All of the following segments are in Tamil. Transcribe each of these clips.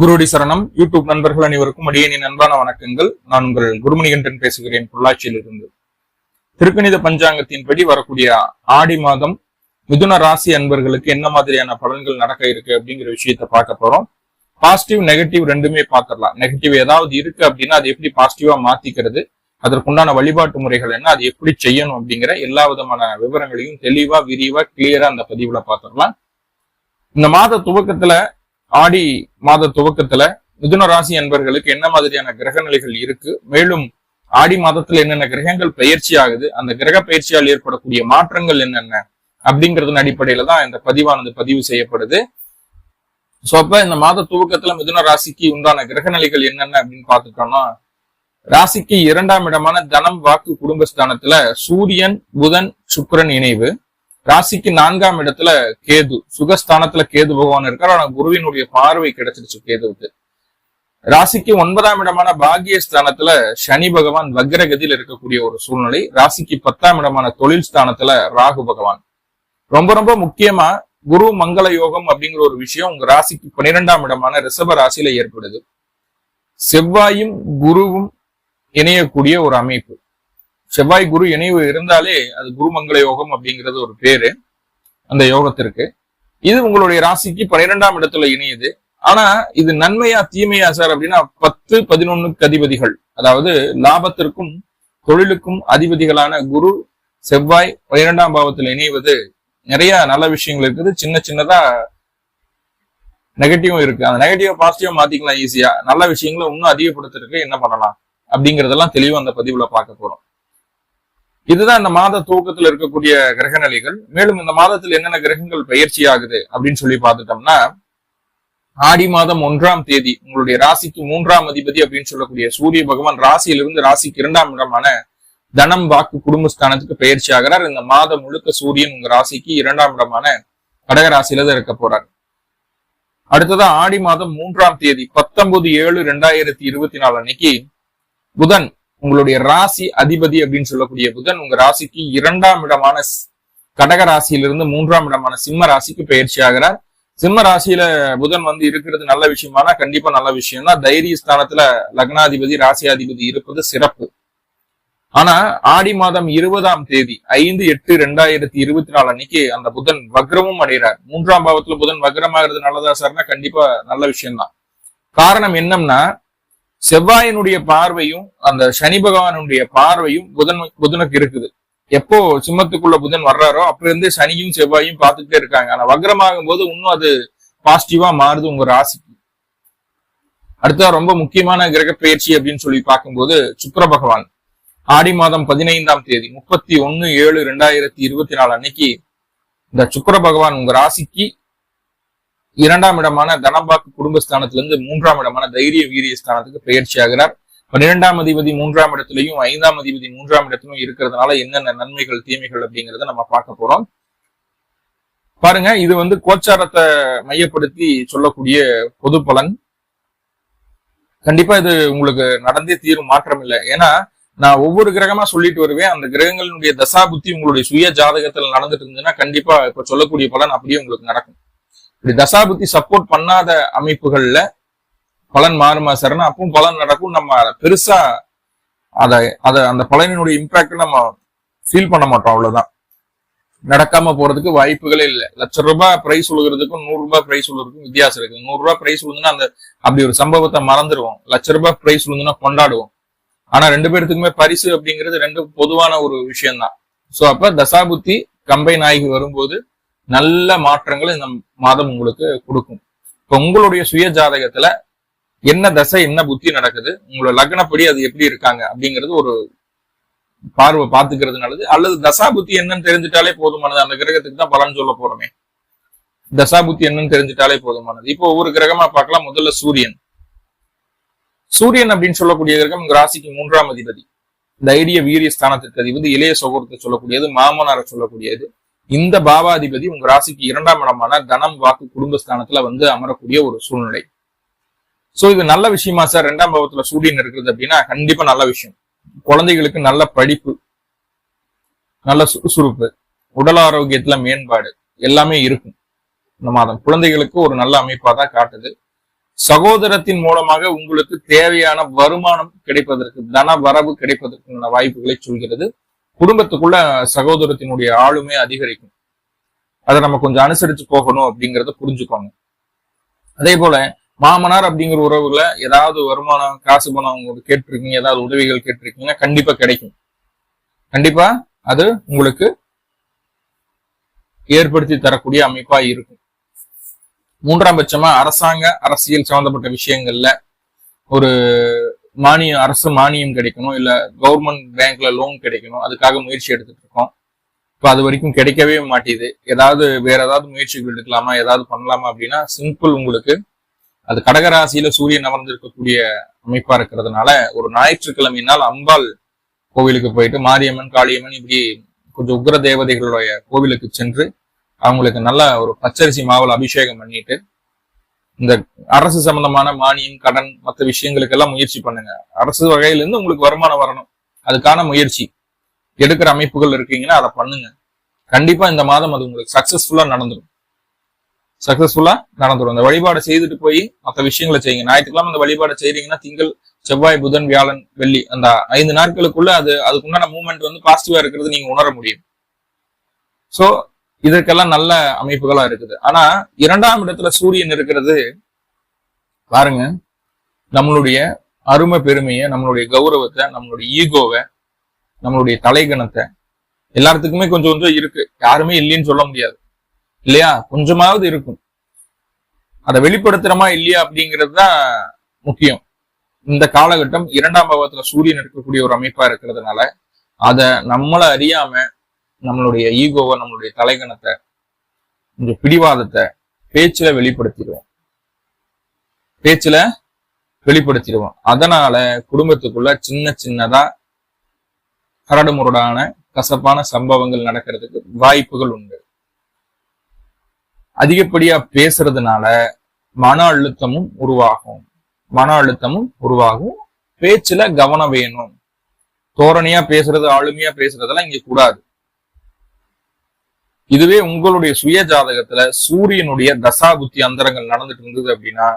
குருடி சரணம். யூடியூப் நண்பர்கள் அனைவருக்கும் அடியேனின் அன்பான வணக்கங்கள். நான் உங்கள் குருமணிகண்டன் பேசுகிறேன் பொள்ளாச்சியிலிருந்து. திருக்கணித பஞ்சாங்கத்தின்படி வரக்கூடிய ஆடி மாதம் மிதுன ராசி அன்பர்களுக்கு என்ன மாதிரியான பலன்கள் நடக்க இருக்கு அப்படிங்கிற விஷயத்த பார்க்க போறோம். பாசிட்டிவ் நெகட்டிவ் ரெண்டுமே பார்த்துடலாம். நெகட்டிவ் ஏதாவது இருக்கு அப்படின்னா அது எப்படி பாசிட்டிவா மாத்திக்கிறது? அதற்குண்டான வழிபாட்டு முறைகள் என்ன? அது எப்படி செய்யணும் அப்படிங்கிற எல்லா விதமான விவரங்களையும் தெளிவா விரிவா கிளியரா அந்த பதிவுல பார்த்துடலாம். இந்த மாத துவக்கத்துல ஆடி மாத துவக்கத்துல மிதுன ராசி அன்பர்களுக்கு என்ன மாதிரியான கிரக நிலைகள் இருக்கு? மேலும் ஆடி மாதத்துல என்னென்ன கிரகங்கள் பயிற்சி ஆகுது? அந்த கிரக பயிற்சியால் ஏற்படக்கூடிய மாற்றங்கள் என்னென்ன? அப்படிங்கறதன் அடிப்படையில தான் இந்த பதிவானது பதிவு செய்யப்படுது. சோ அப்ப இந்த மாத துவக்கத்துல மிதுன ராசிக்கு உண்டான கிரக நிலைகள் என்னென்ன அப்படின்னு பாத்துட்டோம்னா ராசிக்கு இரண்டாம் இடமான தனம் வாக்கு குடும்பஸ்தானத்துல சூரியன் புதன் சுக்கரன் இணைவு. ராசிக்கு நான்காம் இடத்துல கேது சுகஸ்தானத்துல கேது பகவான் இருக்கார். ஆனா குருவினுடைய பார்வை கிடைச்சிருச்சு கேதுவுக்கு. ராசிக்கு ஒன்பதாம் இடமான பாகியஸ்தானத்துல சனி பகவான் வக்ரகதியில் இருக்கக்கூடிய ஒரு சூழ்நிலை. ராசிக்கு பத்தாம் இடமான தொழில் ஸ்தானத்துல ராகு பகவான். ரொம்ப ரொம்ப முக்கியமா குரு மங்கள யோகம் அப்படிங்கிற ஒரு விஷயம் உங்க ராசிக்கு பன்னிரெண்டாம் இடமான ரிஷப ராசியில ஏற்படுது. செவ்வாயும் குருவும் இணையக்கூடிய ஒரு அமைப்பு. செவ்வாய் குரு இணைவு இருந்தாலே அது குருமங்கள யோகம் அப்படிங்கிறது ஒரு பேரு. அந்த யோகத்திற்கு. இது உங்களுடைய ராசிக்கு பன்னிரெண்டாம் இடத்துல இணையுது. ஆனா இது நன்மையா தீமையா சார் அப்படின்னா பத்து பதினொன்னுக்கு அதிபதிகள். அதாவது லாபத்திற்கும் தொழிலுக்கும் அதிபதிகளான குரு செவ்வாய் பன்னிரெண்டாம் பாவத்தில் இணைவது நிறைய நல்ல விஷயங்கள் இருக்குது. சின்ன சின்னதா நெகட்டிவும் இருக்கு. அந்த நெகட்டிவ் பாசிட்டிவா மாத்திக்கலாம் ஈஸியா நல்ல விஷயங்களை இன்னும் அதிகப்படுத்துறதுக்கு என்ன பண்ணலாம் அப்படிங்கறதெல்லாம் தெளிவா அந்த பதிவுல பார்க்க போறோம். இதுதான் இந்த மாத துவக்கத்துல இருக்கக்கூடிய கிரக நிலைகள். மேலும் இந்த மாதத்தில் என்னென்ன கிரகங்கள் பயிற்சி ஆகுது அப்படின்னு சொல்லி பார்த்துட்டோம்னா ஆடி மாதம் ஒன்றாம் தேதி உங்களுடைய ராசிக்கு மூன்றாம் அதிபதி அப்படின்னு சொல்லக்கூடிய சூரிய பகவான் ராசியிலிருந்து ராசிக்கு இரண்டாம் இடமான தனம் வாக்கு குடும்பஸ்தானத்துக்கு பயிற்சி ஆகிறார். இந்த மாதம் முழுக்க சூரியன் உங்க ராசிக்கு இரண்டாம் இடமான கடகராசியில தான் இருக்க போறார். அடுத்ததா ஆடி மாதம் மூன்றாம் தேதி பத்தொன்பது ஏழு ரெண்டாயிரத்தி இருபத்தி நாலு அன்னைக்கு புதன் உங்களுடைய ராசி அதிபதி அப்படின்னு சொல்லக்கூடிய புதன் உங்க ராசிக்கு இரண்டாம் இடமான கடக ராசியிலிருந்து மூன்றாம் இடமான சிம்ம ராசிக்கு பயிற்சி ஆகிறார். சிம்ம ராசியில புதன் வந்து இருக்கிறது நல்ல விஷயமானா கண்டிப்பா நல்ல விஷயம் தான் தைரிய ஸ்தானத்துல லக்னாதிபதி ராசியாதிபதி இருப்பது சிறப்பு. ஆனா ஆடி மாதம் இருபதாம் தேதி ஐந்து எட்டு ரெண்டாயிரத்தி இருபத்தி நாலு அன்னைக்கு அந்த புதன் வக்ரமும் அடைகிறார். மூன்றாம் பாவத்துல புதன் வக்ரமாகிறது நல்லதா சார்னா கண்டிப்பா நல்ல விஷயம்தான். காரணம் என்னம்னா செவ்வாயினுடைய பார்வையும் அந்த சனி பகவானுடைய பார்வையும் புதன் புதனுக்கு இருக்குது. எப்போ சிம்மத்துக்குள்ள புதன் வர்றாரோ அப்ப இருந்து சனியும் செவ்வாயும் பார்த்துட்டே இருக்காங்க. ஆனா வக்ரமாகும் போது இன்னும் அது பாசிட்டிவா மாறுது உங்க ராசிக்கு. அடுத்த ரொம்ப முக்கியமான கிரக பயிற்சி அப்படின்னு சொல்லி பார்க்கும்போது சுக்கர பகவான். ஆடி மாதம் பதினைந்தாம் தேதி முப்பத்தி ஒன்னு ஏழு ரெண்டாயிரத்தி இருபத்தி நாலு அன்னைக்கு இந்த சுக்கர பகவான் உங்க ராசிக்கு இரண்டாம் இடமான தனபாக்கு குடும்பஸ்தானத்திலிருந்து மூன்றாம் இடமான தைரிய வீரிய ஸ்தானத்துக்கு பயிற்சி ஆகிறார் பன்னிரெண்டாம் அதிபதி மூன்றாம் இடத்திலையும் ஐந்தாம் அதிபதி மூன்றாம் இடத்திலும் இருக்கிறதுனால என்னென்ன நன்மைகள் தீமைகள் அப்படிங்கறத நம்ம பார்க்க போறோம். பாருங்க இது வந்து கோச்சாரத்தை மையப்படுத்தி சொல்லக்கூடிய பொது பலன். கண்டிப்பா இது உங்களுக்கு நடந்தே தீரும் மாற்றம் இல்லை. ஏன்னா நான் ஒவ்வொரு கிரகமா சொல்லிட்டு வருவேன். அந்த கிரகங்களுடைய தசா புத்தி உங்களுடைய சுய ஜாதகத்துல நடந்துட்டு இருந்ததுன்னா கண்டிப்பா இப்ப சொல்லக்கூடிய பலன் அப்படியே உங்களுக்கு நடக்கும். இப்படி தசா புத்தி சப்போர்ட் பண்ணாத அமைப்புகள்ல பலன் மாறுமா சார்னா அப்பவும் பலன் நடக்கும். நம்ம பெருசா அதை அதை அந்த பலனினுடைய இம்பாக்ட் நம்ம ஃபீல் பண்ண மாட்டோம் அவ்வளவுதான். நடக்காம போறதுக்கு வாய்ப்புகளே இல்லை. லட்ச ரூபாய் பிரைஸ் உழுகிறதுக்கும் நூறு ரூபாய் பிரைஸ் உழுகிறதுக்கும் வித்தியாசம் இருக்கு. நூறு ரூபாய் பிரைஸ் உழுதுன்னா அந்த அப்படி ஒரு சம்பவத்தை மறந்துடுவோம் லட்ச ரூபாய் பிரைஸ் உழுதுன்னா கொண்டாடுவோம். ஆனா ரெண்டு பேர்த்துக்குமே பரிசு அப்படிங்கிறது ரெண்டு பொதுவான ஒரு விஷயம்தான். சோ அப்ப தசாபுத்தி கம்பைன் ஆகி வரும்போது நல்ல மாற்றங்களை இந்த மாதம் உங்களுக்கு கொடுக்கும். இப்போ உங்களுடைய சுய ஜாதகத்துல என்ன தசை என்ன புத்தி நடக்குது உங்களோட லக்னப்படி அது எப்படி இருக்காங்க அப்படிங்கிறது ஒரு பார்வை பார்த்துக்கிறது நல்லது. அல்லது தசா புத்தி என்னன்னு தெரிஞ்சுட்டாலே போதுமானது. அந்த கிரகத்துக்கு தான் பலன் சொல்ல போறோமே. தசா புத்தி என்னன்னு தெரிஞ்சுட்டாலே போதுமானது. இப்போ ஒவ்வொரு கிரகமா பார்க்கலாம். முதல்ல சூரியன். சூரியன் அப்படின்னு சொல்லக்கூடிய கிரகம் உங்க ராசிக்கு மூன்றாம் அதிபதி. தைரிய வீரிய ஸ்தானத்திற்கு அதிபதி. இளைய சகோதரத்தை சொல்லக்கூடியது. மாமனாரை சொல்லக்கூடியது. இந்த பாவாதிபதி உங்க ராசிக்கு இரண்டாம் இடமான தனம் வாக்கு குடும்பஸ்தானத்துல வந்து அமரக்கூடிய ஒரு சூழ்நிலை. சோ இது நல்ல விஷயமா சார்? ரெண்டாம் பாவத்துல சூரியன் இருக்கிறது அப்படின்னா கண்டிப்பா நல்ல விஷயம். குழந்தைகளுக்கு நல்ல படிப்பு நல்ல சுறுசுறுப்பு உடல் ஆரோக்கியத்துல மேம்பாடு எல்லாமே இருக்கும். இந்த மாதம் குழந்தைகளுக்கு ஒரு நல்ல அமைப்பா தான் காட்டுது. சகோதரத்தின் மூலமாக உங்களுக்கு தேவையான வருமானம் கிடைப்பதற்கு தன வரவு கிடைப்பதற்கான வாய்ப்புகளை சொல்கிறது. குடும்பத்துக்குள்ள சகோதரத்தினுடைய ஆளுமை அதிகரிக்கும். அதை நம்ம கொஞ்சம் அனுசரிச்சு போகணும் அப்படிங்கறத புரிஞ்சுக்கோங்க. அதே போல மாமனார் அப்படிங்கிற உறவுல ஏதாவது வருமானம் காசு பணம் உங்களுக்கு கேட்டிருக்கீங்க ஏதாவது உதவிகள் கேட்டிருக்கீங்கன்னா கண்டிப்பா கிடைக்கும். கண்டிப்பா அது உங்களுக்கு ஏற்படுத்தி தரக்கூடிய அமைப்பா இருக்கும். மூன்றாம் பட்சமா அரசாங்க அரசியல் சம்பந்தப்பட்ட விஷயங்கள்ல ஒரு மானியம் அரசு மானியம் கிடைக்கணும் இல்ல கவர்மெண்ட் பேங்க்ல லோன் கிடைக்கணும் அதுக்காக முயற்சி எடுத்துட்டு இருக்கோம். இப்போ அது வரைக்கும் கிடைக்கவே மாட்டேது ஏதாவது வேற ஏதாவது முயற்சிகள் எடுக்கலாமா ஏதாவது பண்ணலாமா அப்படின்னா சிம்பிள் உங்களுக்கு அது கடகராசியில சூரியன் அமர்ந்திருக்கக்கூடிய அமைப்பா இருக்கிறதுனால ஒரு ஞாயிற்றுக்கிழமை நாள் அம்பாள் கோவிலுக்கு போயிட்டு மாரியம்மன் காளியம்மன் இப்படி கொஞ்சம் உக்ர தேவதைகளுடைய கோவிலுக்கு சென்று அவங்களுக்கு நல்ல ஒரு பச்சரிசி மாவில் அபிஷேகம் பண்ணிட்டு இந்த அரசு சம்பந்தமான மானியம் கடன் மற்ற விஷயங்களுக்கெல்லாம் முயற்சி பண்ணுங்க. அரசு வகையில இருந்து உங்களுக்கு வருமானம் வரணும். அதுக்கான முயற்சி. எடுக்கிற அமைப்புகள் இருக்கீங்கன்னா அதை பண்ணுங்க. கண்டிப்பா இந்த மாதம் அது உங்களுக்கு சக்சஸ்ஃபுல்லா நடந்துடும் சக்சஸ்ஃபுல்லா நடந்துடும் இந்த வழிபாடு செய்துட்டு போய் மற்ற விஷயங்களை செய்யுங்க. ஞாயிற்றுக்கிழமை அந்த வழிபாடு செய்றீங்கன்னா திங்கள் செவ்வாய் புதன் வியாழன் வெள்ளி அந்த ஐந்து நாட்களுக்குள்ள அது அதுக்குண்டான மூமெண்ட் வந்து பாசிட்டிவா இருக்கிறது நீங்க உணர முடியும். சோ இதற்கெல்லாம் நல்ல அமைப்புகளா இருக்குது. ஆனா இரண்டாம் இடத்துல சூரியன் இருக்கிறது பாருங்க நம்மளுடைய அருமை பெருமையை நம்மளுடைய கௌரவத்தை நம்மளுடைய ஈகோவை நம்மளுடைய தலைகணத்தை எல்லாத்துக்குமே கொஞ்சம் கொஞ்சம் இருக்கு. யாருமே இல்லைன்னு சொல்ல முடியாது. இல்லையா? கொஞ்சமாவது இருக்கும். அதை வெளிப்படுத்துறமா இல்லையா அப்படிங்கிறது தான் முக்கியம். இந்த காலகட்டம் இரண்டாம் பாவத்துல சூரியன் இருக்கக்கூடிய ஒரு அமைப்பா இருக்கிறதுனால அதை நம்மளை அறியாம நம்மளுடைய ஈகோவை நம்மளுடைய தலைகணத்தை இந்த பிடிவாதத்தை பேச்சுல வெளிப்படுத்திடுவோம். பேச்சுல வெளிப்படுத்திடுவோம். அதனால குடும்பத்துக்குள்ள சின்ன சின்னதா கரடு முரடான கசப்பான சம்பவங்கள் நடக்கிறதுக்கு வாய்ப்புகள் உண்டு. அதிகப்படியா பேசுறதுனால மன அழுத்தமும் உருவாகும். மன அழுத்தமும் உருவாகும். பேச்சுல கவனம் வேணும். தோரணையா பேசுறது ஆளுமையா பேசுறதெல்லாம் இங்க கூடாது. இதுவே உங்களுடைய சுய ஜாதகத்துல சூரியனுடைய தசாபுத்தி அந்தரங்கள் நடந்துட்டு இருந்தது அப்படின்னா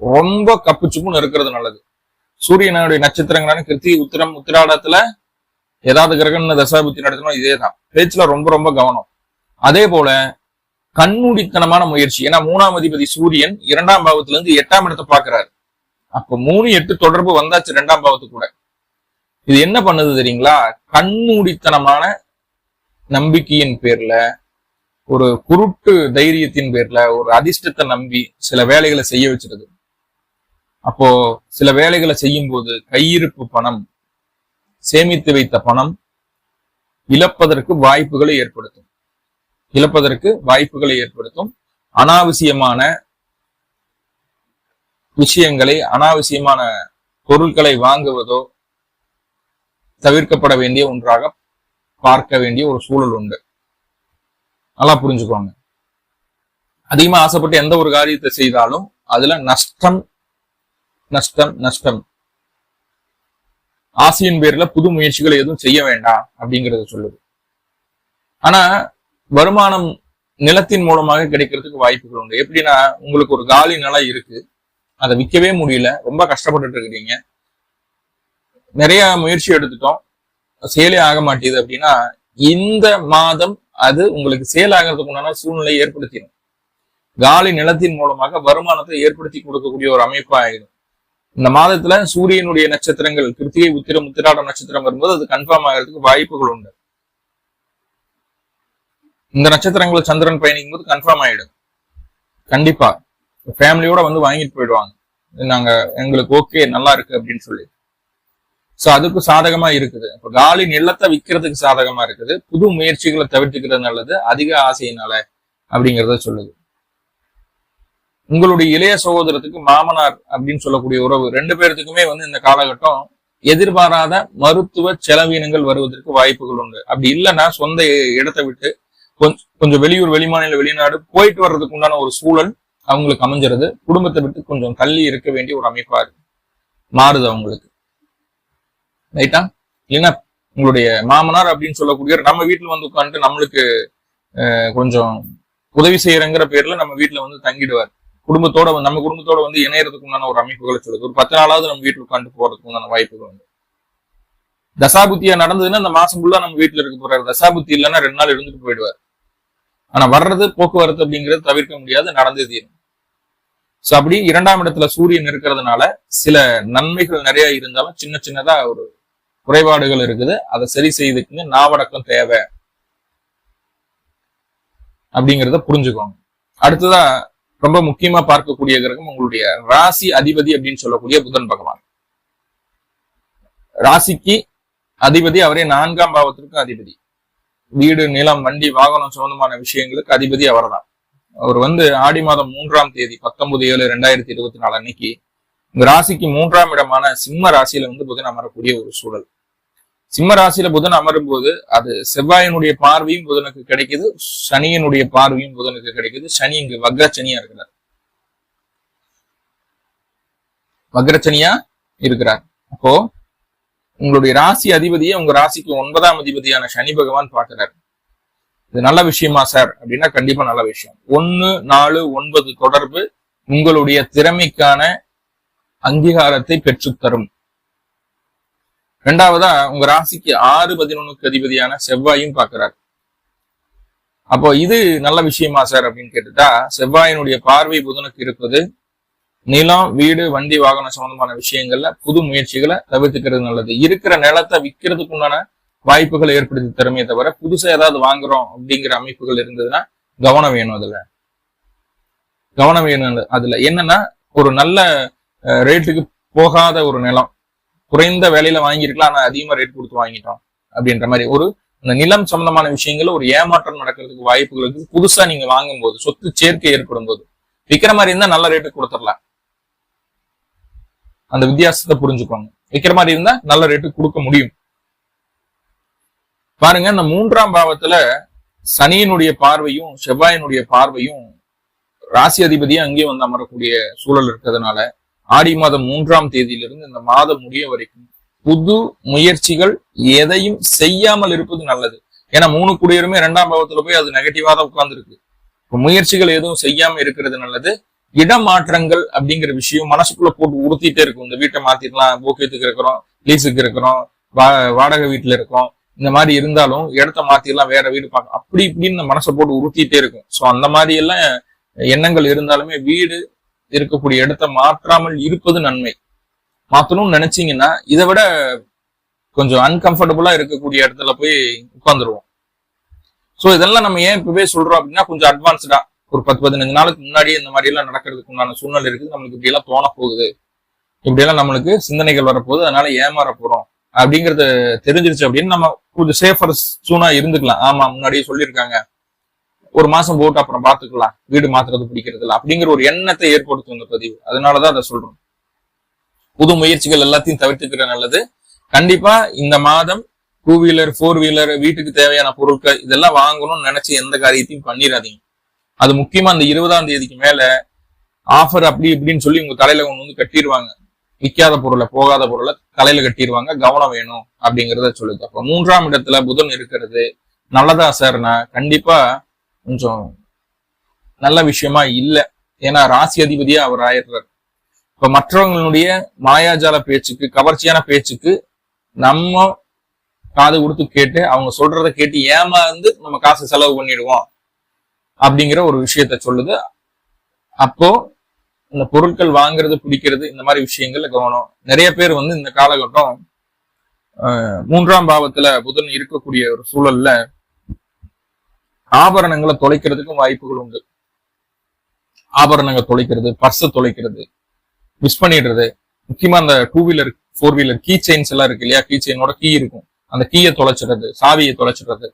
ரொம்ப கப்புச்சுப்புன்னு இருக்கிறது நல்லது. சூரியனுடைய நட்சத்திரங்களான கிருத்திகை உத்திரம் உத்திராடத்துல ஏதாவது கிரகண தசாபுத்தி நடத்தணும் இதே தான் பேச்சுல ரொம்ப ரொம்ப கவனம். அதே போல கண்மூடித்தனமான முயற்சி. ஏன்னா மூணாம் அதிபதி சூரியன் இரண்டாம் பாவத்துல இருந்து எட்டாம் இடத்தை பாக்குறாரு அப்ப மூணு எட்டு தொடர்பு வந்தாச்சு ரெண்டாம் பாவத்து கூட. இது என்ன பண்ணுது தெரியுங்களா? கண்மூடித்தனமான நம்பிக்கையின் பேர்ல ஒரு குருட்டு தைரியத்தின் பேர்ல ஒரு அதிர்ஷ்டத்தை நம்பி சில வேலைகளை செய்ய வச்சிருது. அப்போ சில வேலைகளை செய்யும் போது கையிருப்பு பணம் சேமித்து வைத்த பணம் இழப்பதற்கு வாய்ப்புகளை ஏற்படுத்தும். இழப்பதற்கு வாய்ப்புகளை ஏற்படுத்தும். அனாவசியமான விஷயங்களை அனாவசியமான பொருட்களை வாங்குவதோ தவிர்க்கப்பட வேண்டிய ஒன்றாக பார்க்க வேண்டிய ஒரு சூழல் உண்டு. நல்லா புரிஞ்சுக்கோங்க அதிகமா ஆசைப்பட்டு எந்த ஒரு காரியத்தை செய்தாலும் அதுல நஷ்டம் நஷ்டம் நஷ்டம். ஆசையின் பேர்ல புது முயற்சிகளை எதுவும் செய்ய வேண்டாம் அப்படிங்கறத சொல்லுது. ஆனா வருமானம் நிலத்தின் மூலமாக கிடைக்கிறதுக்கு வாய்ப்புகள் உண்டு. எப்படின்னா உங்களுக்கு ஒரு காலி நிலம் இருக்கு. அதை விற்கவே முடியல. ரொம்ப கஷ்டப்பட்டுட்டு இருக்கிறீங்க நிறைய முயற்சி எடுத்துட்டோம். சேலே ஆக மாட்டேது அப்படின்னா இந்த மாதம் அது உங்களுக்கு சேல் ஆகிறதுக்கு உண்டான சூழ்நிலை ஏற்படுத்திடும். காலி நிலத்தின் மூலமாக வருமானத்தை ஏற்படுத்தி கொடுக்கக்கூடிய ஒரு அமைப்பு ஆயிடும் இந்த மாதத்துல சூரியனுடைய நட்சத்திரங்கள் கிருத்திகை உத்திரம் உத்திராடம் நட்சத்திரம் வரும்போது அது கன்ஃபார்ம் ஆகிறதுக்கு வாய்ப்புகள் உண்டு. இந்த நட்சத்திரங்கள் சந்திரன் பயணிக்கும் போது கன்ஃபார்ம் ஆயிடும். கண்டிப்பா ஃபேமிலியோட வந்து வாங்கிட்டு போயிடுவாங்க. நாங்க எங்களுக்கு ஓகே நல்லா இருக்கு அப்படின்னு சொல்லி. சோ அதுக்கு சாதகமா இருக்குது. இப்ப காலி நிலத்தை விற்கிறதுக்கு சாதகமா இருக்குது. புது முயற்சிகளை தவிர்த்துக்கிறது நல்லது. அதிக ஆசையினால அப்படிங்கிறத சொல்லுது. உங்களுடைய இளைய சகோதரத்துக்கு மாமனார் அப்படின்னு சொல்லக்கூடிய உறவு ரெண்டு பேர்த்துக்குமே வந்து இந்த காலகட்டம் எதிர்பாராத மருத்துவ செலவினங்கள் வருவதற்கு வாய்ப்புகள் உண்டு. அப்படி இல்லைன்னா சொந்த இடத்தை விட்டு கொஞ்சம் வெளியூர் வெளிமாநில வெளிநாடு போயிட்டு வர்றதுக்கு உண்டான ஒரு சூழல் அவங்களுக்கு அமைஞ்சிருது. குடும்பத்தை விட்டு கொஞ்சம் தள்ளி இருக்க வேண்டிய ஒரு அமைப்பா இருக்கு. மாறுது அவங்களுக்கு. ரைட்டா இல்லைன்னா உங்களுடைய மாமனார் அப்படின்னு சொல்லக்கூடிய நம்ம வீட்டுல வந்து உட்காந்துட்டு நம்மளுக்கு கொஞ்சம் உதவி செய்யறங்கிற பேர்ல நம்ம வீட்டுல வந்து தங்கிடுவார். குடும்பத்தோட நம்ம குடும்பத்தோட வந்து இணையறதுக்கு உண்டான ஒரு அமைப்புகளை சொல்லுது. ஒரு பத்து நாளாவது நம்ம வீட்டுல உட்காந்து போறதுக்கு உண்டான வாய்ப்புகள் வந்து தசாபுத்தியா நடந்ததுன்னா அந்த மாசம் ஃபுல்லா நம்ம வீட்டுல இருக்க போறாரு. தசாபுத்தி இல்லைன்னா ரெண்டு நாள் இருந்துட்டு போயிடுவார். ஆனா வர்றது போக்குவரத்து அப்படிங்கிறது தவிர்க்க முடியாது நடந்தே தீரும். சோ அப்படி இரண்டாம் இடத்துல சூரியன் இருக்கிறதுனால சில நன்மைகள் நிறைய இருந்தாலும் சின்ன சின்னதா ஒரு குறைபாடுகள் இருக்குது. அதை சரி செய்துக்குங்க நாவடக்கம் தேவை. அப்படிங்கிறத புரிஞ்சுக்கோங்க. அடுத்ததா ரொம்ப முக்கியமா பார்க்கக்கூடிய கிரகம் உங்களுடைய ராசி அதிபதி அப்படின்னு சொல்லக்கூடிய புதன் பகவான். ராசிக்கு அதிபதி அவரே நான்காம் பாவத்திற்கும் அதிபதி. வீடு நிலம் வண்டி வாகனம் சம்பந்தமான விஷயங்களுக்கு அதிபதி அவர்தான். அவர் வந்து ஆடி மாதம் மூன்றாம் தேதி பத்தொன்பது ஏழு ரெண்டாயிரத்தி இருபத்தி நாலு அன்னைக்கு ராசிக்கு மூன்றாம் இடமான சிம்ம ராசியில வந்து புதன் அமரக்கூடிய ஒரு சூழல். சிம்ம ராசியில புதன் அமரும் போது அது செவ்வாயினுடைய பார்வையும் புதனுக்கு கிடைக்குது சனியினுடைய பார்வையும் புதனுக்கு கிடைக்குது. சனி இங்கு வக்ரச்சனியா இருக்கிறார். வக்ரச்சனியா இருக்கிறார். அப்போ உங்களுடைய ராசி அதிபதியை உங்க ராசிக்கு ஒன்பதாம் அதிபதியான சனி பகவான் பார்க்கிறார். இது நல்ல விஷயமா சார்? அப்படின்னா கண்டிப்பா நல்ல விஷயம். ஒன்னு நாலு ஒன்பது தொடர்பு உங்களுடைய திறமைக்கான அங்கீகாரத்தை பெற்றுத்தரும். ரெண்டாவதா உங்க ராசிக்கு ஆறு பதினொன்னுக்கு அதிபதியான செவ்வாயும் பாக்குறாரு அப்போ இது நல்ல விஷயமா சார் அப்படின்னு கேட்டுட்டா செவ்வாயினுடைய பார்வை புதனுக்கு இருப்பது நிலம் வீடு வண்டி வாகனம் சம்பந்தமான விஷயங்கள்ல புது முயற்சிகளை தவிர்த்துக்கிறது நல்லது. இருக்கிற நிலத்தை விற்கிறதுக்கு உண்டான வாய்ப்புகளை ஏற்படுத்தி தருமே தவிர புதுசா ஏதாவது வாங்குறோம் அப்படிங்கிற அமைப்புகள் இருந்ததுன்னா கவனம் வேணும் அதுல. கவனம் வேணும் அதுல. என்னன்னா ஒரு நல்ல ரேட்டுக்கு போகாத ஒரு நிலம் குறைந்த விலையில வாங்கியிருக்கலாம் ஆனா அதிகமா ரேட் கொடுத்து வாங்கிட்டோம் அப்படின்ற மாதிரி. ஒரு இந்த நிலம் சம்பந்தமான விஷயங்கள்ல ஒரு ஏமாற்றம் நடக்கிறதுக்கு வாய்ப்புகள் இருக்கு. புதுசா நீங்க வாங்கும்போது சொத்து சேர்க்கை ஏற்படும் போது விற்கிற மாதிரி இருந்தா நல்ல ரேட்டு கொடுத்துடலாம். அந்த வித்தியாசத்தை புரிஞ்சுக்கோங்க. விற்கிற மாதிரி இருந்தா நல்ல ரேட்டு கொடுக்க முடியும். பாருங்க இந்த மூன்றாம் பாவத்துல சனியினுடைய பார்வையும் செவ்வாயினுடைய பார்வையும் ராசி அதிபதியும் அங்கேயும் வந்து அமரக்கூடிய சூழல் இருக்கிறதுனால ஆடி மாதம் மூன்றாம் தேதியிலிருந்து இந்த மாதம் முடிய வரைக்கும் புது முயற்சிகள் எதையும் செய்யாமல் இருப்பது நல்லது. ஏன்னா மூணு குடியருமே இரண்டாம் பாவத்துல போய் அது நெகட்டிவா தான் உட்கார்ந்துருக்கு. முயற்சிகள் எதுவும் செய்யாம இருக்கிறது நல்லது. இடமாற்றங்கள் அப்படிங்கிற விஷயம் மனசுக்குள்ள போட்டு உறுத்திட்டே இருக்கும். இந்த வீட்டை மாத்திடலாம் போக்கியத்துக்கு இருக்கிறோம் லீஸுக்கு இருக்கிறோம் வா- வாடகை வீட்டுல இருக்கோம். இந்த மாதிரி இருந்தாலும் இடத்த மாத்திடலாம் வேற வீடு பார்க்க அப்படி இப்படின்னு மனசை போட்டு உறுத்திட்டே இருக்கும். சோ அந்த மாதிரி எல்லாம் எண்ணங்கள் இருந்தாலுமே வீடு இருக்கக்கூடிய இடத்த மாற்றாமல் இருப்பது நன்மை. மாத்தணும்னு நினைச்சீங்கன்னா இதை விட கொஞ்சம் அன்கம்ஃபர்டபுளா இருக்கக்கூடிய இடத்துல போய் உட்காந்துருவோம் சோ இதெல்லாம் நம்ம ஏன் இப்பவே சொல்றோம் அப்படின்னா கொஞ்சம் அட்வான்ஸ்டா ஒரு பத்து பதினஞ்சு நாளுக்கு முன்னாடியே இந்த மாதிரி எல்லாம் நடக்கிறதுக்கு உண்டான சூழ்நிலை இருக்குது. நம்மளுக்கு இப்படி எல்லாம் தோண போகுது நம்மளுக்கு சிந்தனைகள் வரப்போகுது. அதனால ஏமாற போறோம். அப்படிங்கறது தெரிஞ்சிருச்சு அப்படின்னு நம்ம கொஞ்சம் சேஃபர் சூனா இருந்துக்கலாம். ஆமா முன்னாடியே சொல்லியிருக்காங்க. ஒரு மாசம் போட்டு அப்புறம் பாத்துக்கலாம் வீடு மாத்துறது பிடிக்கிறது இல்லை அப்படிங்கிற ஒரு எண்ணத்தை ஏற்படுத்தும் இந்த பதிவு. அதனாலதான் அதை சொல்றோம். புது முயற்சிகள் எல்லாத்தையும் தவிர்த்துக்கிற நல்லது. கண்டிப்பா இந்த மாதம் டூ வீலர் ஃபோர் வீலர் வீட்டுக்கு தேவையான பொருட்கள் இதெல்லாம் வாங்கணும்னு நினைச்சு எந்த காரியத்தையும் பண்ணிடாதீங்க. அது முக்கியமா அந்த இருபதாம் தேதிக்கு மேல ஆஃபர் அப்படி இப்படின்னு சொல்லி உங்க தலையில ஒண்ணு வந்து கட்டிடுவாங்க விற்காத பொருளை போகாத பொருளை தலையில கட்டிடுவாங்க கவனம் வேணும் அப்படிங்கறத சொல்லுது. அப்ப மூன்றாம் இடத்துல புதன் இருக்கிறது. நல்லதா சார்னா கண்டிப்பா கொஞ்சம் நல்ல விஷயமா இல்ல. ஏன்னா ராசி அதிபதியா அவர் ஆயிடுறாரு. இப்ப மற்றவங்களுடைய மாயாஜால பேச்சுக்கு கவர்ச்சியான பேச்சுக்கு நம்ம காது கொடுத்து கேட்டு அவங்க சொல்றத கேட்டு ஏமாந்து நம்ம காசு செலவு பண்ணிடுவோம் அப்படிங்கிற ஒரு விஷயத்த சொல்லுது. அப்போ இந்த பொருட்கள் வாங்குறது பிடிக்கிறது இந்த மாதிரி விஷயங்கள்ல கவனம். நிறைய பேர் வந்து இந்த காலகட்டம் மூன்றாம் பாவத்துல புதன் இருக்கக்கூடிய ஒரு சூழல்ல ஆபரணங்களை தொலைக்கிறதுக்கும் வாய்ப்புகள் உண்டு. ஆபரணங்கள் தொலைக்கிறது பர்ஸை தொலைக்கிறது மிஸ் பண்ணிடுறது. முக்கியமா அந்த two wheeler four wheeler key chains எல்லாம் இருக்கு இல்லையா? கீ செயினோட கீ இருக்கும். அந்த கீயை தொலைச்சிடுறது சாவியை தொலைச்சிடுறது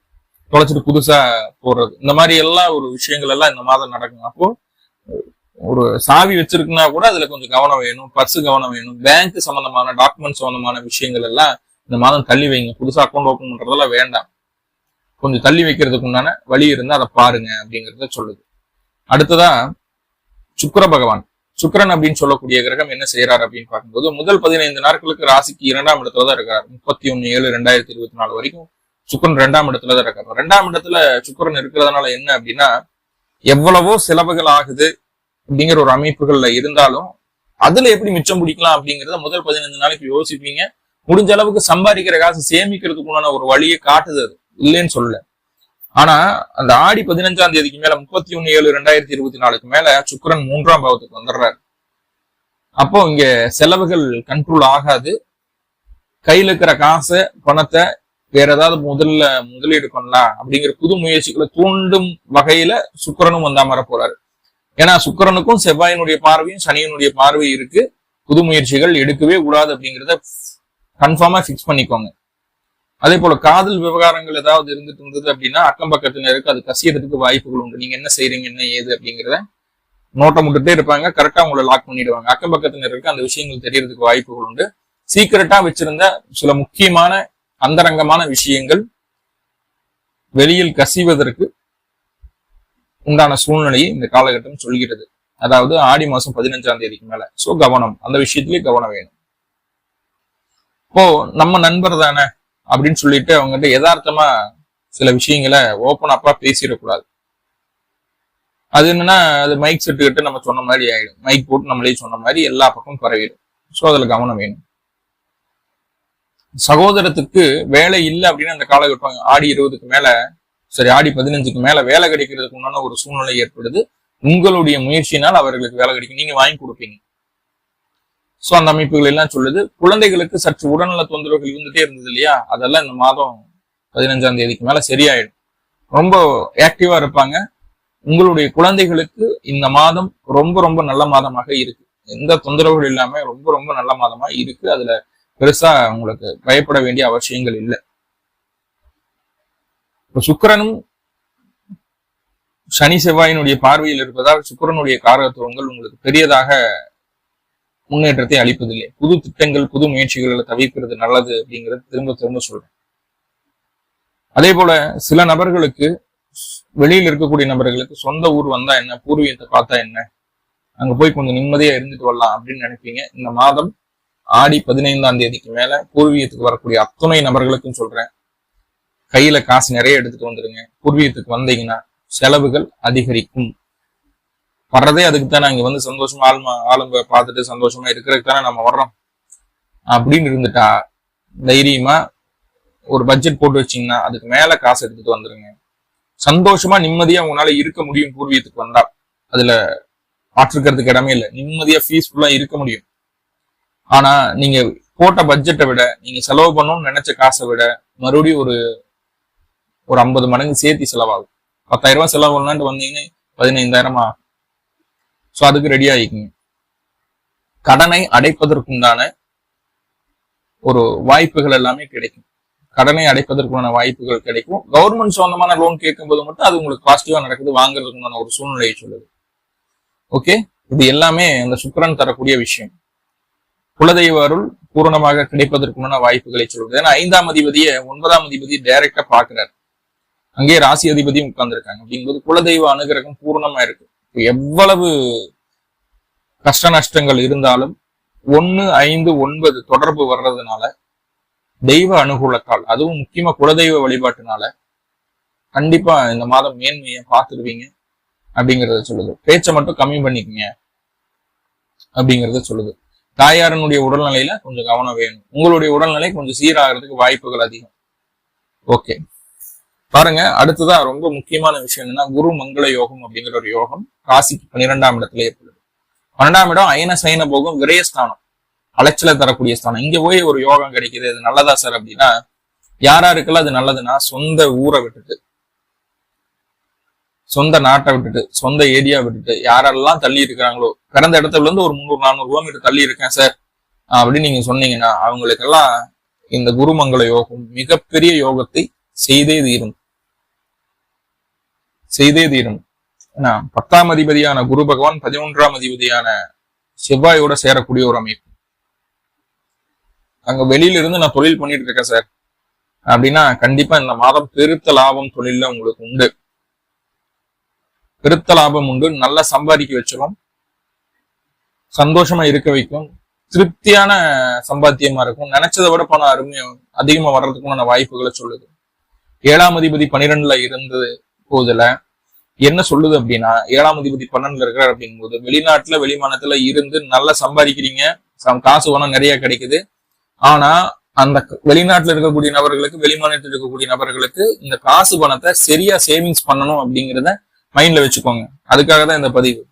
தொலைச்சிட்டு புதுசா போடுறது. இந்த மாதிரி எல்லா ஒரு விஷயங்கள் எல்லாம் இந்த மாதம் நடக்கும். அப்போ ஒரு சாவி வச்சிருக்குன்னா கூட அதுல கொஞ்சம் கவனம் வேணும் பர்ஸ் கவனம் வேணும் பேங்க் சம்பந்தமான டாக்குமெண்ட் சம்பந்தமான விஷயங்கள் எல்லாம் இந்த மாதம் தள்ளி வைங்க. புதுசா அக்கௌண்ட் ஓபன் பண்றதெல்லாம் வேண்டாம். கொஞ்சம் தள்ளி வைக்கிறதுக்கு உண்டான வழி இருந்தா அதை பாருங்க அப்படிங்கறத சொல்லுது. அடுத்ததா சுக்கர பகவான். சுக்கரன் அப்படின்னு சொல்லக்கூடிய கிரகம் என்ன செய்யறாரு அப்படின்னு பார்க்கும்போது முதல் பதினைந்து நாட்களுக்கு ராசிக்கு இரண்டாம் இடத்துல தான் இருக்கிறார் முப்பத்தி ஒன்னு ஏழு ரெண்டாயிரத்தி இருபத்தி நாலு வரைக்கும் சுக்கரன் ரெண்டாம் இடத்துல தான் இருக்காரு. ரெண்டாம் இடத்துல சுக்கரன் இருக்கிறதுனால என்ன அப்படின்னா எவ்வளவோ செலவுகள் ஆகுது அப்படிங்கிற ஒரு அமைப்புகள்ல இருந்தாலும் அதுல எப்படி மிச்சம் பிடிக்கலாம் அப்படிங்கறத முதல் பதினைந்து நாளைக்கு யோசிப்பீங்க. முடிஞ்ச அளவுக்கு சம்பாதிக்கிற காசு சேமிக்கிறதுக்கு உண்டான ஒரு வழியை காட்டுது அது. இல்லைன்னு சொல்லல. ஆனா அந்த ஆடி பதினஞ்சாம் தேதிக்கு மேல முப்பத்தி ஒன்னு ஏழு ரெண்டாயிரத்தி இருபத்தி நாலுக்கு மேல சுக்கிரன் மூன்றாம் பாவத்துக்கு வந்துடுறாரு. அப்போ இங்க செலவுகள் கண்ட்ரோல் ஆகாது. கையில இருக்கிற காசை பணத்தை வேற ஏதாவது முதல்ல முதலீடு பண்ணலாம் அப்படிங்கிற புது முயற்சிகளை தூண்டும் வகையில சுக்கரனும் வந்தா மர போறாரு. ஏன்னா சுக்கரனுக்கும் செவ்வாயினுடைய பார்வையும் சனியினுடைய பார்வையும் இருக்கு. புது முயற்சிகள் எடுக்கவே கூடாது அப்படிங்கிறத கன்ஃபார்மா ஃபிக்ஸ் பண்ணிக்கோங்க. அதே போல காதல் விவகாரங்கள் ஏதாவது இருந்துட்டு இருந்தது அப்படின்னா அக்கம் பக்கத்தினருக்கு அது கசியறதுக்கு வாய்ப்புகள் உண்டு. நீங்க என்ன செய்றீங்க என்ன ஏது அப்படிங்கிறத நோட்டம் விட்டுட்டே இருப்பாங்க. கரெக்டா உங்களை லாக் பண்ணிடுவாங்க. அக்கம் பக்கத்தினருக்கு அந்த விஷயங்கள் தெரியறதுக்கு வாய்ப்புகள் உண்டு. சீக்கிரட்டா வச்சிருந்த சில முக்கியமான அந்தரங்கமான விஷயங்கள் வெளியில் கசிவதற்கு உண்டான சூழ்நிலையை இந்த காலகட்டம் சொல்கிறது. அதாவது ஆடி மாசம் பதினஞ்சாம் தேதிக்கு மேல. சோ கவனம். அந்த விஷயத்திலேயே கவனம் வேணும். இப்போ நம்ம நண்பர் தானே? அப்படின்னு சொல்லிட்டு அவங்ககிட்ட யதார்த்தமா சில விஷயங்களை ஓப்பன் அப்பா பேசிடக்கூடாது. அது என்னன்னா அது மைக் செட்டு நம்ம சொன்ன மாதிரி ஆயிடும். மைக் போட்டு நம்மளே சொன்ன மாதிரி எல்லா பக்கமும் பரவிடும். ஸோ அதுல கவனம் வேணும். சகோதரத்துக்கு வேலை இல்லை அப்படின்னு அந்த காலகட்டம் ஆடி இருபதுக்கு மேல சரி ஆடி பதினஞ்சுக்கு மேல வேலை கிடைக்கிறதுக்கு உண்டான ஒரு சூழ்நிலை ஏற்படுது. உங்களுடைய முயற்சியினால் அவர்களுக்கு வேலை கிடைக்கும். நீங்க வாங்கி கொடுப்பீங்க. ஸோ அந்த அமைப்புகள் எல்லாம் சொல்லுது. குழந்தைகளுக்கு சற்று உடல்நல தொந்தரவுகள் இருந்துட்டே இருந்தது இல்லையா? அதெல்லாம் இந்த மாதம் பதினஞ்சாம் தேதிக்கு மேல சரியாயிடும். ரொம்ப ஆக்டிவா இருப்பாங்க. உங்களுடைய குழந்தைகளுக்கு இந்த மாதம் ரொம்ப ரொம்ப நல்ல மாதமாக இருக்கு. எந்த தொந்தரவுகள் இல்லாம ரொம்ப ரொம்ப நல்ல மாதமா இருக்கு. அதுல பெருசா உங்களுக்கு பயப்பட வேண்டிய அவசியங்கள் இல்லை. இப்போ சுக்கரனும் சனி செவ்வாயினுடைய பார்வையில் இருப்பதால் சுக்கரனுடைய காரகத்துவங்கள் உங்களுக்கு பெரியதாக முன்னேற்றத்தை அளிப்பதில்லை. புது திட்டங்கள் புது முயற்சிகளை தவிர்க்கிறது நல்லது அப்படிங்கிறது திரும்ப திரும்ப சொல்றேன். அதே போல சில நபர்களுக்கு வெளியில் இருக்கக்கூடிய நபர்களுக்கு சொந்த ஊர் வந்தா என்ன பூர்வீகத்தை பார்த்தா என்ன அங்க போய் கொஞ்சம் நிம்மதியா இருந்துட்டு வரலாம் அப்படின்னு நினைப்பீங்க. இந்த மாதம் ஆடி பதினைந்தாம் தேதிக்கு மேல பூர்வீகத்துக்கு வரக்கூடிய அத்துணை நபர்களுக்கும் சொல்றேன். கையில காசு நிறைய எடுத்துட்டு வந்துருங்க. பூர்வீகத்துக்கு வந்தீங்கன்னா செலவுகள் அதிகரிக்கும். வர்றதே அதுக்கு தானே அங்க வந்து சந்தோஷமா ஆளுமா ஆளுங்க பார்த்துட்டு சந்தோஷமா இருக்கிறதுக்கு தானே நம்ம வர்றோம். அப்படின்னு இருந்துட்டா தைரியமா ஒரு பட்ஜெட் போட்டு வச்சீங்கன்னா அதுக்கு மேல காசு எடுத்துட்டு வந்துருங்க. சந்தோஷமா நிம்மதியா உங்களால இருக்க முடியும் பூர்வீகத்துக்கு வந்தா. அதுல மாற்றுக்கிறதுக்கு இடமே இல்லை. நிம்மதியா பீஸ்ஃபுல்லா இருக்க முடியும். ஆனா நீங்க போட்ட பட்ஜெட்டை விட நீங்க செலவு பண்ணணும்னு நினைச்ச காசை விட மறுபடியும் ஒரு ஒரு ஐம்பது மடங்கு சேர்த்து செலவாகும். பத்தாயிரம் ரூபாய் செலவு பண்ணலான்ட்டு வந்தீங்கன்னா பதினைந்தாயிரமா ஸோ அதுக்கு ரெடி ஆகிக்குங்க. கடனை அடைப்பதற்குண்டான ஒரு வாய்ப்புகள் எல்லாமே கிடைக்கும். கடனை அடைப்பதற்குண்டான வாய்ப்புகள் கிடைக்கும். கவர்மெண்ட் சொந்தமான லோன் கேட்கும்போது மட்டும் அது உங்களுக்கு பாசிட்டிவா நடக்குது வாங்குறதுக்குண்டான ஒரு சூழ்நிலையை சொல்லுது. ஓகே இது எல்லாமே அந்த சுக்கரன் தரக்கூடிய விஷயம். குலதெய்வ அருள் பூரணமாக கிடைப்பதற்குண்டான வாய்ப்புகளை சொல்லுது. ஏன்னா ஐந்தாம் அதிபதியை ஒன்பதாம் அதிபதி டைரக்டா பாக்குறாரு அங்கேயே ராசி அதிபதியும் உட்கார்ந்துருக்காங்க. அப்படிங்கும்போது குலதெய்வ அனுகிரகம் பூரணமா இருக்கு. எவ்வளவு கஷ்ட நஷ்டங்கள் இருந்தாலும் ஒன்னு ஐந்து ஒன்பது தொடர்பு வர்றதுனால தெய்வ அனுகூலத்தால் அதுவும் முக்கியமா குலதெய்வ வழிபாட்டுனால கண்டிப்பா இந்த மாதம் மேன்மையை பார்த்துடுவீங்க அப்படிங்கறத சொல்லுது. பேச்சை மட்டும் கம்மி பண்ணிக்கங்க அப்படிங்கறத சொல்லுது. தாயாரனுடைய உடல்நிலையில கொஞ்சம் கவனம் வேணும். உங்களுடைய உடல்நிலை கொஞ்சம் சீராகிறதுக்கு வாய்ப்புகள் அதிகம். ஓகே. பாருங்க அடுத்ததா ரொம்ப முக்கியமான விஷயம் என்னன்னா குரு மங்கள யோகம் அப்படிங்கிற ஒரு யோகம் ராசிக்கு பன்னிரெண்டாம் இடத்துல ஏற்படுது. பன்னெண்டாம் இடம் அயன சயன போகம் விரயஸ்தானம். அலைச்சலை தரக்கூடிய ஸ்தானம். இங்க போய் ஒரு யோகம் கிடைக்குது அது நல்லதா சார் அப்படின்னா யாராருக்கெல்லாம் அது நல்லதுன்னா சொந்த ஊரை விட்டுட்டு சொந்த நாட்டை விட்டுட்டு சொந்த ஏரியா விட்டுட்டு யாரெல்லாம் தள்ளி இருக்கிறாங்களோ பிறந்த இடத்துல இருந்து ஒரு முந்நூறு நானூறு கிலோமீட்டர் தள்ளி இருக்கேன் சார் அப்படின்னு நீங்க சொன்னீங்கன்னா அவங்களுக்கெல்லாம் இந்த குருமங்கள யோகம் மிகப்பெரிய யோகத்தை செய்தே தீரும். செய்தே தீரும். ஏன்னா பத்தாம் அதிபதியான குரு பகவான் பதினொன்றாம் அதிபதியான செவ்வாயோட சேரக்கூடிய ஒரு அமைப்பு. அங்க வெளியில இருந்து நான் தொழில் பண்ணிட்டு இருக்கேன் சார். அப்படின்னா கண்டிப்பா இந்த மாதம் பெருத்த லாபம் தொழில உங்களுக்கு உண்டு. பெருத்த லாபம் உண்டு. நல்லா சம்பாதிக்க வச்சிடும் சந்தோஷமா இருக்க வைக்கும். திருப்தியான சம்பாத்தியமா இருக்கும். நினைச்சதை விட பணம் அருமையும் அதிகமா வர்றதுக்குமான வாய்ப்புகளை சொல்லுது. ஏழாம் அதிபதி பனிரெண்டுல இருந்தது போதுல என்ன சொல்லுது அப்படின்னா ஏழாம் அதிபதி பன்னெண்டுல இருக்கிறார் அப்படிங்கும்போது வெளிநாட்டுல வெளிமானத்துல இருந்து நல்லா சம்பாதிக்கிறீங்க. சம்- காசு பணம் நிறைய கிடைக்குது. ஆனா அந்த வெளிநாட்டுல இருக்கக்கூடிய நபர்களுக்கு வெளிமாநிலத்தில் இருக்கக்கூடிய நபர்களுக்கு இந்த காசு பணத்தை சரியா சேவிங்ஸ் பண்ணணும் அப்படிங்கிறத மைண்ட்ல வச்சுக்கோங்க. அதுக்காக தான் இந்த பதிவு.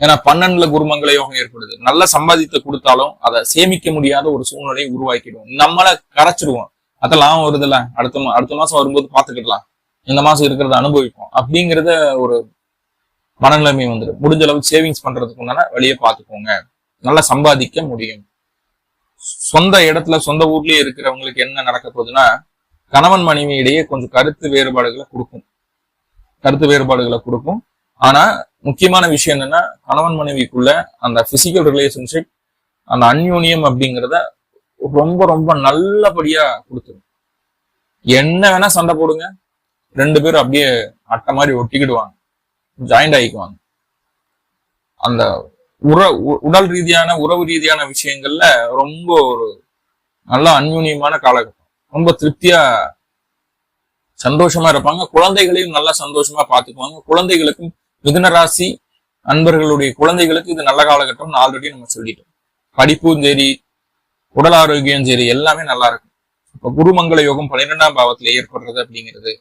ஏன்னா பன்னெண்டுல குருமங்கள யோகம் ஏற்படுது. நல்லா சம்பாதித்து கொடுத்தாலும் அதை சேமிக்க முடியாத ஒரு சூழ்நிலையை உருவாக்கிடுவோம் நம்மள கரைச்சிடுவோம். அதெல்லாம் வருதுல்ல. அடுத்த அடுத்த மாசம் வரும்போது பாத்துக்கிடலாம் இந்த மாசம் இருக்கிறத அனுபவிப்போம். அப்படிங்கிறத ஒரு மனநிலைமை வந்துடும் முடிஞ்ச அளவு சேவிங்ஸ் பண்றதுக்கு உண்டான வழியை பார்த்துக்கோங்க. நல்லா சம்பாதிக்க முடியும். சொந்த இடத்துல சொந்த ஊர்லயே இருக்கிறவங்களுக்கு என்ன நடக்க போகுதுன்னா கணவன் மனைவி இடையே கொஞ்சம் கருத்து வேறுபாடுகளை கொடுக்கும். கருத்து வேறுபாடுகளை கொடுக்கும். ஆனா முக்கியமான விஷயம் என்னன்னா கணவன் மனைவிக்குள்ள அந்த பிசிக்கல் ரிலேஷன்ஷிப் அந்த அன்யூனியம் அப்படிங்கிறத ரொம்ப ரொம்ப நல்லபடியா கொடுத்துரும். என்ன வேணா சண்டை போடுங்க. ரெண்டு பேரும் அப்படியே அட்டை மாதிரி ஒட்டிக்கிடுவாங்க. ஜாயிண்ட் ஆயிக்குவாங்க அந்த உற உ- உடல் ரீதியான உறவு ரீதியான விஷயங்கள்ல ரொம்ப ஒரு நல்ல அந்யூன்யமான காலகட்டம். ரொம்ப திருப்தியா சந்தோஷமா இருப்பாங்க. குழந்தைகளையும் நல்லா சந்தோஷமா பாத்துக்குவாங்க குழந்தைகளுக்கும் மிதுன ராசி அன்பர்களுடைய குழந்தைகளுக்கு இது நல்ல காலகட்டம்னு ஆல்ரெடி நம்ம சொல்லிட்டோம். படிப்பும் சரி உடல் ஆரோக்கியம் சரி எல்லாமே நல்லா இருக்கும். இப்ப குருமங்கள யோகம் பன்னிரெண்டாம் பாவத்துல ஏற்படுறது அப்படிங்கிறது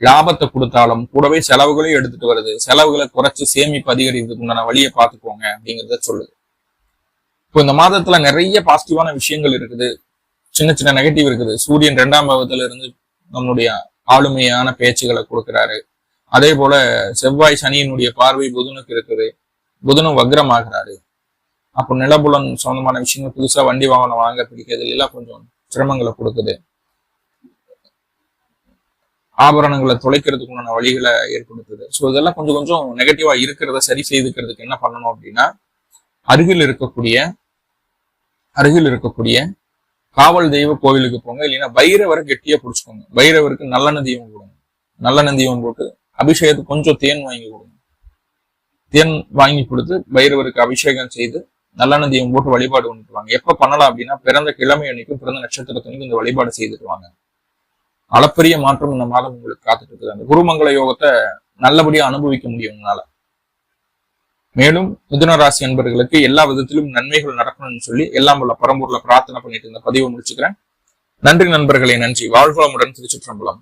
லாபத்தை கொடுத்தாலும் கூடவே செலவுகளையும் எடுத்துட்டு வருது. செலவுகளை குறைச்சு சேமிப்பு அதிகரிக்கிறதுக்கு உண்டான வழியை பார்த்துக்கோங்க அப்படிங்கிறத சொல்லுது. இப்போ இந்த மாதத்துல நிறைய பாசிட்டிவான விஷயங்கள் இருக்குது. சின்ன சின்ன நெகட்டிவ் இருக்குது. சூரியன் ரெண்டாம் பாவத்துல இருந்து நம்மளுடைய ஆளுமையான பேச்சுகளை கொடுக்கிறாரு. அதே போல செவ்வாய் சனியினுடைய பார்வை புதனுக்கு இருக்குது. புதனும் வக்ரமாகிறாரு. அப்போ நிலபுலன் சம்பந்தமான விஷயங்கள் புதுசா வண்டி வாகனம் வாங்க பிடிக்கிறது எல்லாம் கொஞ்சம் சிரமங்களை கொடுக்குது. ஆபரணங்களை தொலைக்கிறதுக்கு உண்டான வழிகளை ஏற்படுத்துது. ஸோ இதெல்லாம் கொஞ்சம் கொஞ்சம் நெகட்டிவா இருக்கிறத சரி செய்துக்கிறதுக்கு என்ன பண்ணணும் அப்படின்னா அருகில் இருக்கக்கூடிய அருகில் இருக்கக்கூடிய காவல் தெய்வ கோவிலுக்கு போங்க. இல்லைன்னா பைரவரை கெட்டியா பிடிச்சிக்கோங்க. பைரவருக்கு நல்ல தீபம் கொடுங்க. நல்ல தீபம் போட்டு அபிஷேகத்துக்கு கொஞ்சம் தேன் வாங்கி கொடுங்க. தேன் வாங்கி கொடுத்து பைரவருக்கு அபிஷேகம் செய்து நல்லெண்ணெய் தீபம் போட்டு வழிபாடு பண்ணிட்டு வாங்க. எப்ப பண்ணலாம் அப்படின்னா பிறந்த கிழமை அன்னைக்கும் பிறந்த நட்சத்திரத்தன்னைக்கும் இந்த வழிபாடு செய்துட்டு வாங்க. அளப்பரிய மாற்றம் இந்த மாதம் உங்களுக்கு காத்துட்டு இருக்குது. அந்த குருமங்கள யோகத்தை நல்லபடியா அனுபவிக்க முடியும் உங்களால மேலும் மிதுன ராசி அன்பர்களுக்கு எல்லா விதத்திலும் நன்மைகள் நடக்கணும்னு சொல்லி எல்லாம் உள்ள பரம்பூர்ல பிரார்த்தனை பண்ணிட்டு இந்த பதிவை முடிச்சுக்கிறேன். நன்றி நண்பர்களே நன்றி. வாழ்வளமுடன் திருச்சிற்றம்பலம்.